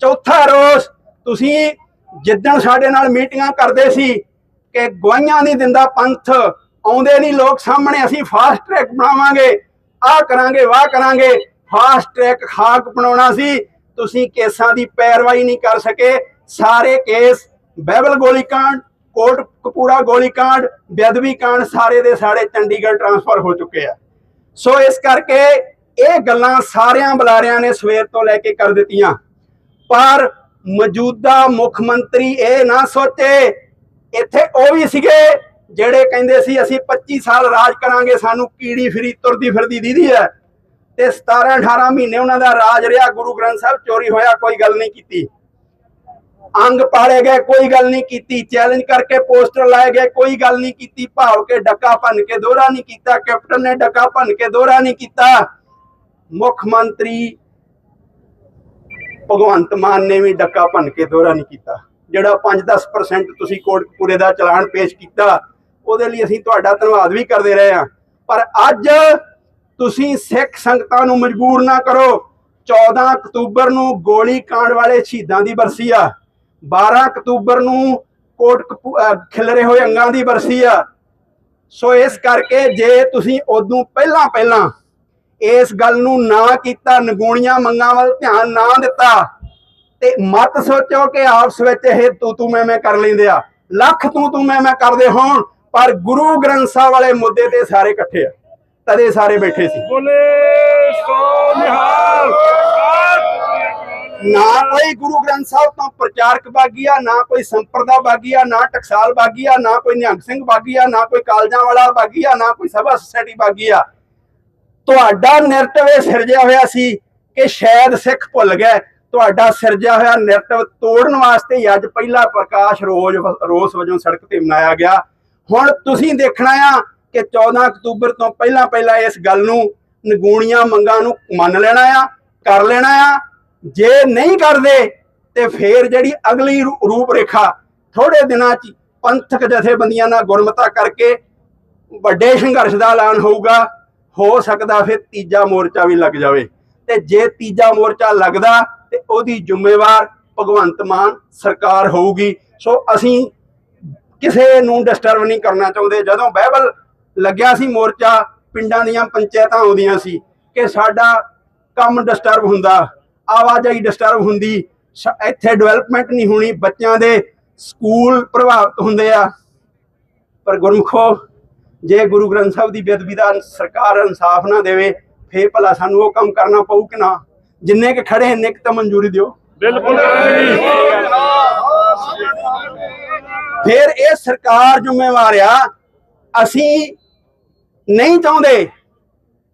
ਚੌਥਾ ਰੋਸ ਤੁਸੀਂ ਜਿੱਦਾਂ ਸਾਡੇ ਨਾਲ ਮੀਟਿੰਗਾਂ ਕਰਦੇ ਸੀ ਕਿ ਗਵਾਈਆਂ ਨਹੀਂ ਦਿੰਦਾ ਪੰਥ, ਆਉਂਦੇ ਨਹੀਂ ਲੋਕ ਸਾਹਮਣੇ, ਅਸੀਂ ਫਾਸਟ ਟਰੈਕ ਬਣਾਵਾਂਗੇ, ਆਹ ਕਰਾਂਗੇ, ਵਾਹ ਕਰਾਂਗੇ ਫਾਸਟ ਟਰੈਕ ਖਾਕ ਬਣਾਉਣਾ ਸੀ, ਤੁਸੀਂ ਕੇਸਾਂ ਦੀ ਪੈਰਵਾਈ ਨਹੀਂ ਕਰ ਸਕੇ, ਸਾਰੇ ਕੇਸ ਬਹਿਬਲ ਗੋਲੀकांड ਕੋਟ ਕਪੂਰਾ ਗੋਲੀकांड ਬੇਦਵੀ ਕਾਂਡ ਸਾਰੇ ਦੇ ਸਾਰੇ ਚੰਡੀਗੜ੍ਹ ਟ੍ਰਾਂਸਫਰ ਹੋ ਚੁੱਕੇ ਆ। ਸੋ ਇਸ ਕਰਕੇ ਇਹ ਗੱਲਾਂ ਸਾਰਿਆਂ ਬੁਲਾਰਿਆਂ ਨੇ ਸਵੇਰ ਤੋਂ ਲੈ ਕੇ ਕਰ ਦਿੱਤੀਆਂ। ਪਰ ਮੌਜੂਦਾ ਮੁੱਖ ਮੰਤਰੀ ਇਹ ਨਾ ਸੋਚੇ। ਇੱਥੇ ਉਹ ਵੀ ਸੀਗੇ ਜਿਹੜੇ ਕਹਿੰਦੇ ਸੀ, ਅਸੀਂ 25 ਸਾਲ ਰਾਜ ਕਰਾਂਗੇ, ਸਾਨੂੰ ਕੀੜੀ ਫਰੀ, ਤੁਰਦੀ ਫਿਰਦੀ ਦੀਦੀ ਹੈ। ਤੇ 17 18 ਮਹੀਨੇ ਉਹਨਾਂ ਦਾ ਰਾਜ ਰਿਹਾ, ਗੁਰੂ ਗ੍ਰੰਥ ਸਾਹਿਬ ਚੋਰੀ ਹੋਇਆ, ਕੋਈ ਗੱਲ ਨਹੀਂ ਕੀਤੀ। ਅੰਗ ਪਾੜੇ ਗਏ, ਕੋਈ ਗੱਲ ਨਹੀਂ ਕੀਤੀ। ਚੈਲੰਜ ਕਰਕੇ ਪੋਸਟਰ ਲਾਏ ਗਏ, ਕੋਈ ਗੱਲ ਨਹੀਂ ਕੀਤੀ। ਭਾਵ ਕੇ ਡੱਕਾ ਭੰਨ ਕੇ ਦੋਹਰਾ ਨਹੀਂ ਕੀਤਾ, ਕੈਪਟਨ ਨੇ ਡੱਕਾ ਭੰਨ ਕੇ ਦੋਹਰਾ ਨਹੀਂ ਕੀਤਾ। ਮੁੱਖ ਮੰਤਰੀ ਭਗਵੰਤ ਮਾਨ ਨੇ ਵੀ ਡੱਕਾ ਭੰਨ ਕੇ ਦੋਹਰਾ ਨਹੀਂ ਕੀਤਾ। ਜਿਹੜਾ 5-10% ਤੁਸੀਂ ਕੋਟਕਪੂਰੇ ਦਾ ਚਲਾਨ ਪੇਸ਼ ਕੀਤਾ, ਉਹਦੇ ਲਈ ਅਸੀਂ ਤੁਹਾਡਾ ਧੰਨਵਾਦ ਵੀ ਕਰਦੇ ਰਹੇ ਹਾਂ। ਪਰ ਅੱਜ ਤੁਸੀਂ ਸਿੱਖ ਸੰਗਤਾਂ ਨੂੰ ਮਜਬੂਰ ਨਾ ਕਰੋ। 14 ਅਕਤੂਬਰ ਨੂੰ ਗੋਲੀ ਕਾਂਡ ਵਾਲੇ ਸ਼ਹੀਦਾਂ ਦੀ ਬਰਸੀ ਆ। 12 ਅਕਤੂਬਰ ਨੂੰ ਕੋਟ ਖਿਲਰੇ ਹੋਏ ਅੰਗਾਂ ਦੀ ਬਰਸੀ ਆ। ਸੋ ਇਸ ਕਰਕੇ ਜੇ ਤੁਸੀਂ ਉਦੋਂ ਪਹਿਲਾਂ ਪਹਿਲਾਂ ਇਸ ਗੱਲ ਨੂੰ ਨਾ ਕੀਤਾ ਨਗੂਣੀਆਂ ਮੰਗਾਂ ਵੱਲ ਧਿਆਨ ਨਾ ਦਿੱਤਾ ਤੇ ਮਤ ਸੋਚੋ ਕਿ ਆਪਸ ਵਿੱਚ ਇਹ ਤੂੰ ਤੂੰ ਮੈਂ ਮੈਂ ਕਰ ਲੈਂਦੇ ਆ। ਲੱਖ ਤੂੰ ਤੂੰ ਮੈਂ ਮੈਂ ਕਰਦੇ ਹੋਣ ਪਰ ਗੁਰੂ ਗ੍ਰੰਥ ਸਾਹਿਬ ਵਾਲੇ ਮੁੱਦੇ ਤੇ ਸਾਰੇ ਇਕੱਠੇ ਆ। ਤਦੇ ਸਾਰੇ ਬੈਠੇ ਸੀ। ਬੋਲੇ ਸੋ ਨਿਹਾਲ। ਨਾ ਕੋਈ ਗੁਰੂ ਗ੍ਰੰਥ ਸਾਹਿਬ ਤੋਂ ਪ੍ਰਚਾਰਕ ਬਾਗੀਆ ਨਾ ਕੋਈ ਸੰਪਰਦਾ ਬਾਗੀਆ ਨਾ ਟਕਸਾਲ ਬਾਗੀਆ ਨਾ ਕੋਈ ਨਿਹੰਗ ਸਿੰਘ ਬਾਗੀਆ ਨਾ ਕੋਈ ਕਾਲਜਾਂ ਵਾਲਾ ਬਾਗੀਆ ਨਾ ਕੋਈ ਸਭਾ ਸੁਸਾਇਟੀ ਬਾਗੀਆ ਤੁਹਾਡਾ ਨੈਰੇਟਿਵ ਇਹ ਸਿਰਜਿਆ ਹੋਇਆ ਸੀ ਕਿ ਸ਼ਾਇਦ ਸਿੱਖ ਭੁੱਲ ਗਏ। ਤੁਹਾਡਾ ਸਿਰਜਿਆ ਹੋਇਆ ਨਿਰਤਵ ਤੋੜਨ ਵਾਸਤੇ ਹੀ ਅੱਜ ਪਹਿਲਾ ਪ੍ਰਕਾਸ਼ ਰੋਜ਼ ਰੋਸ ਵਜੋਂ ਸੜਕ ਤੇ ਮਨਾਇਆ ਗਿਆ। ਹੁਣ ਤੁਸੀਂ ਦੇਖਣਾ ਆ ਕਿ 14 ਅਕਤੂਬਰ ਤੋਂ ਪਹਿਲਾਂ ਪਹਿਲਾਂ ਇਸ ਗੱਲ ਨੂੰ ਨਗੂਣੀਆਂ ਮੰਗਾਂ ਨੂੰ ਮੰਨ ਲੈਣਾ ਆ, ਕਰ ਲੈਣਾ ਆ। ਜੇ ਨਹੀਂ ਕਰਦੇ ਤੇ ਫੇਰ ਜਿਹੜੀ ਅਗਲੀ ਰੂ- ਰੂਪ ਰੇਖਾ ਥੋੜੇ ਦਿਨਾਂ ਚ ਪੰਥਕ ਜਥੇਬੰਦੀਆਂ ਨਾਲ ਗੁਰਮਤਾ ਕਰਕੇ ਵੱਡੇ ਸੰਘਰਸ਼ ਦਾ ਐਲਾਨ ਹੋਊਗਾ। ਹੋ ਸਕਦਾ ਫਿਰ ਤੀਜਾ ਮੋਰਚਾ ਵੀ ਲੱਗ ਜਾਵੇ। ਤੇ ਜੇ ਤੀਜਾ ਮੋਰਚਾ ਲੱਗਦਾ, ਤੇ ਉਹਦੀ ਜ਼ਿੰਮੇਵਾਰ ਭਗਵੰਤ ਮਾਨ ਸਰਕਾਰ ਹੋਊਗੀ। ਸੋ ਅਸੀਂ ਕਿਸੇ ਨੂੰ ਡਿਸਟਰਬ ਨਹੀਂ ਕਰਨਾ ਚਾਹੁੰਦੇ। ਜਦੋਂ ਬਾਈਬਲ ਲੱਗਿਆ ਸੀ ਮੋਰਚਾ, ਪਿੰਡਾਂ ਦੀਆਂ ਪੰਚਾਇਤਾਂ ਆਉਂਦੀਆਂ ਸੀ ਕਿ ਸਾਡਾ ਕੰਮ ਡਿਸਟਰਬ ਹੁੰਦਾ, ਆਵਾਜਾਈ ਡਿਸਟਰਬ ਹੁੰਦੀ ਇੱਥੇ ਡਿਵੈਲਪਮੈਂਟ ਨਹੀਂ ਹੋਣੀ, ਬੱਚਿਆਂ ਦੇ ਸਕੂਲ ਪ੍ਰਭਾਵਿਤ ਹੁੰਦੇ ਆ। ਪਰ ਗੁਰਮਖੋ ਜੇ ਗੁਰੂ ਗ੍ਰੰਥ ਸਾਹਿਬ ਦੀ ਬੇਅਦਬੀ ਦਾ ਸਰਕਾਰ ਇਨਸਾਫ ਨਾ ਦੇਵੇ ਫੇ ਭਲਾ ਸਾਨੂੰ ਉਹ ਕੰਮ ਕਰਨਾ ਪਊ ਕਿ ਨਾ? ਜਿੰਨੇ ਕਿ ਖੜੇ ਨੇ ਇੱਕ ਤਾਂ ਮਨਜ਼ੂਰੀ ਦਿਓ। ਬਿਲਕੁਲ ਫਿਰ ਇਹ ਸਰਕਾਰ ਜ਼ਿੰਮੇਵਾਰ ਆ। ਅਸੀਂ ਨਹੀਂ ਚਾਹੁੰਦੇ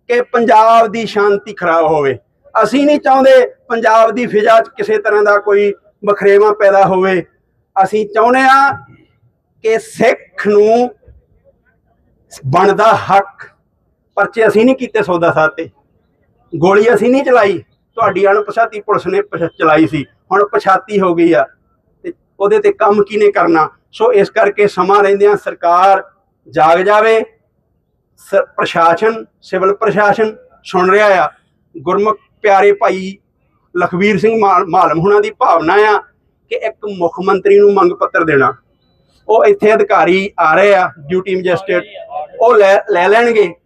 ਕਿ ਪੰਜਾਬ ਦੀ ਸ਼ਾਂਤੀ ਖਰਾਬ ਹੋਵੇ। ਅਸੀਂ ਨਹੀਂ ਚਾਹੁੰਦੇ ਪੰਜਾਬ ਦੀ ਫਿਜ਼ਾ 'ਚ ਕਿਸੇ ਤਰ੍ਹਾਂ ਦਾ ਕੋਈ ਬਖਰੇਵਾ ਪੈਦਾ ਹੋਵੇ। ਅਸੀਂ ਚਾਹੁੰਦੇ ਆ ਕਿ ਸਿੱਖ ਨੂੰ ਬਣਦਾ ਹੱਕ। ਪਰਚੇ ਅਸੀਂ ਨਹੀਂ ਕੀਤੇ ਸੌਦਾ ਸਾਧ ਤੇ। ਗੋਲੀ ਅਸੀਂ ਨਹੀਂ ਚਲਾਈ। ਤੁਹਾਡੀ ਅਣਪਛਾਤੀ ਪੁਲਿਸ ਨੇ ਚਲਾਈ ਸੀ। ਹੁਣ ਪਛਾਤੀ ਹੋ ਗਈ ਆ। ਤੇ ਉਹਦੇ ਤੇ ਕੰਮ ਕਿਹਨੇ ਕਰਨਾ? ਸੋ ਇਸ ਕਰਕੇ ਸਮਾਂ ਰਹਿੰਦਿਆਂ ਸਰਕਾਰ ਜਾਗ ਜਾਵੇ। ਪ੍ਰਸ਼ਾਸਨ, ਸਿਵਲ ਪ੍ਰਸ਼ਾਸਨ ਸੁਣ ਰਿਹਾ ਆ। ਗੁਰਮੁਖ ਪਿਆਰੇ ਭਾਈ ਲਖਵੀਰ ਸਿੰਘ ਮਾਲ- ਮਾਲਮ ਹੁਣਾਂ ਦੀ ਭਾਵਨਾ ਆ ਕਿ ਇੱਕ ਮੁੱਖ ਮੰਤਰੀ ਨੂੰ ਮੰਗ ਪੱਤਰ ਦੇਣਾ। ਉਹ ਇੱਥੇ ਅਧਿਕਾਰੀ ਆ ਰਹੇ ਆ, ਡਿਊਟੀ ਮੈਜਿਸਟ੍ਰੇਟ ਉਹ ਲੈ ਲੈ ਲੈਣਗੇ।